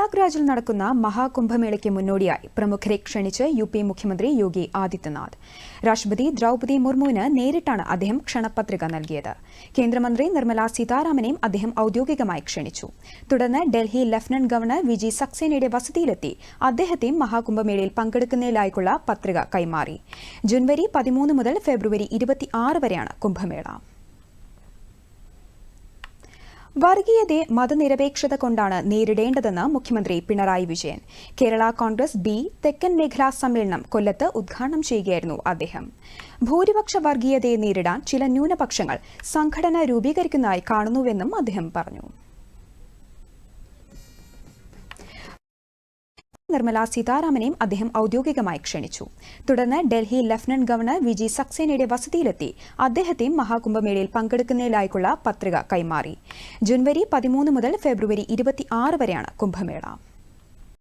പ്രയാഗ്രാജിൽ നടക്കുന്ന മഹാകുംഭമേളയ്ക്ക് മുന്നോടിയായി പ്രമുഖരെ ക്ഷണിച്ച് U P മുഖ്യമന്ത്രി യോഗി ആദിത്യനാഥ്. രാഷ്ട്രപതി ദ്രൌപദി മുർമുവിന് നേരിട്ടാണ് അദ്ദേഹം ക്ഷണപത്രിക നൽകിയത്. കേന്ദ്രമന്ത്രി നിർമ്മല സീതാരാമനെയും അദ്ദേഹം ഔദ്യോഗികമായി ക്ഷണിച്ചു. തുടർന്ന് ഡൽഹി ലഫ്റ്റനന്റ് ഗവർണർ വിജി സക്സേനയുടെ വസതിയിലെത്തി അദ്ദേഹത്തെയും മഹാകുംഭമേളയിൽ പങ്കെടുക്കുന്നതിലായിക്കുള്ള പത്രിക കൈമാറി. ജനുവരി പതിമൂന്ന് മുതൽ ഫെബ്രുവരി ഇരുപത്തിയാറ് വരെയാണ് കുംഭമേള. വർഗീയതയെ മതനിരപേക്ഷത കൊണ്ടാണ് നേരിടേണ്ടതെന്ന് മുഖ്യമന്ത്രി പിണറായി വിജയൻ. കേരള കോൺഗ്രസ് ബി തെക്കൻ മേഖലാ സമ്മേളനം കൊല്ലത്ത് ഉദ്ഘാടനം ചെയ്യുകയായിരുന്നു അദ്ദേഹം. ഭൂരിപക്ഷ വർഗീയതയെ നേരിടാൻ ചില ന്യൂനപക്ഷങ്ങൾ സംഘടന രൂപീകരിക്കുന്നതായി കാണുന്നുവെന്നും അദ്ദേഹം പറഞ്ഞു. നിർമ്മല സീതാരാമനെയും അദ്ദേഹം ഔദ്യോഗികമായി ക്ഷണിച്ചു. തുടർന്ന് ഡൽഹി ലഫ്റ്റനന്റ് ഗവർണർ വിജി സക്സേനയുടെ വസതിയിലെത്തി അദ്ദേഹത്തെയും മഹാകുംഭമേളയിൽ പങ്കെടുക്കുന്നതിലായിക്കുള്ള പത്രിക കൈമാറി. ജനുവരി പതിമൂന്ന് മുതൽ ഫെബ്രുവരി ഇരുപത്തിയാറ് വരെയാണ് കുംഭമേള.